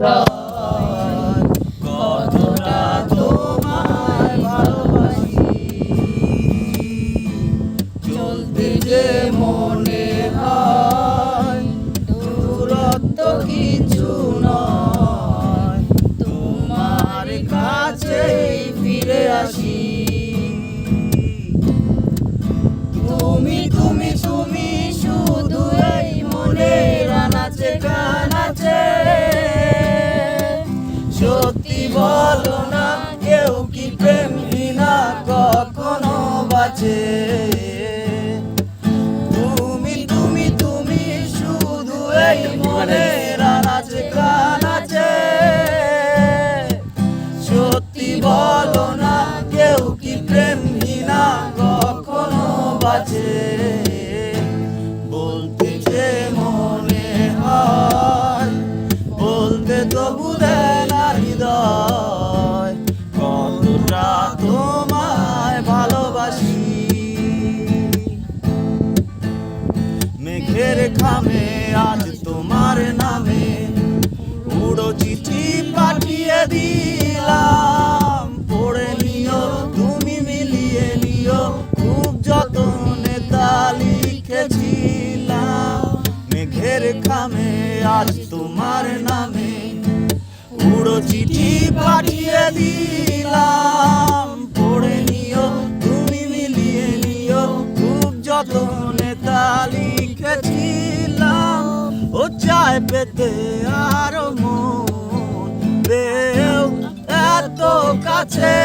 হৃদয় কতটা তোমায় ভালোবাসি চলতে যে মনে হয় দূরত্ব কিছু সত্যি বলো না, কেউ কি প্রেম বিনা কখনো বাঁচে? তুমি তুমি তুমি শুধু এই মনের কানাচে সত্যি বলো না, কেউ কি প্রেম বিনা কখনো বলতে যে মনে হয়, বলতে তো বুঝে না ভালোবাসি। খামে আজ তোমার নামে উড়ো চিঠি পড়ে নিও, তুমি মিলিয়ে নিও, খুব যতনে আজ তোমার নামে চিঠি পাঠিয়ে দিলাম। পড়ে নিও, তুমি মিলিয়ে নিও, খুব যতনে তা লিখেছিলাম। ও চায় পেতে আরও এত কাছে।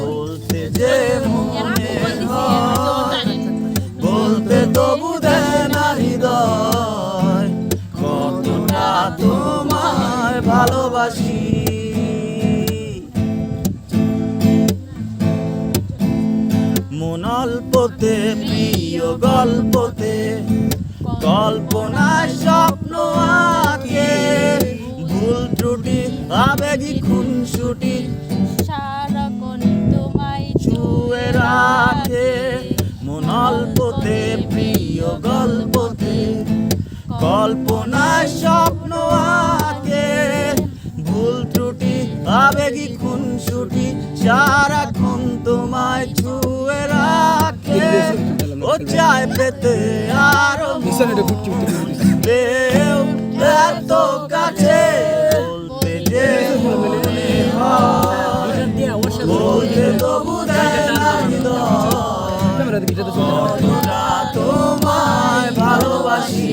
বলতে যে মনে বলতে তবু দেয় না হৃদয়। কতটা তোমায় ভালোবাসি। অল্পতে প্রিয় গল্পতে। কল্পনায় স্বপ্ন আঁকে। ভুল ত্রুটি আবেগী খুনসুটি সারাক্ষণ তোমায় ছুঁয়ে রাখে। মন অল্পতে প্রিয় গল্পতে। কল্পনায় স্বপ্ন আঁকে। ভুল ত্রুটি আবেগী খুনসুটি সারাক্ষণ তোমায় ও চায় পেতে আরও পেও এত কাছে বলতে যে মনে বলতে তবু তোমায় ভালোবাসি।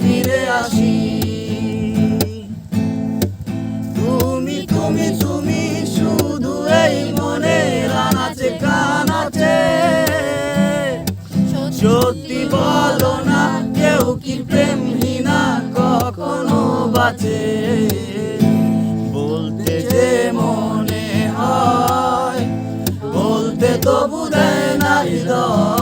ফিরে আসি। তুমি তুমি তুমি শুধু এই মনে আনাচে, কানাচে। সত্যি বলো না, কেউ কি প্রেমহীনা কখনো বাঁচে? বলতে যে মনে হয়, বলতে তো বুঝে না হৃদয়।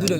দুইটা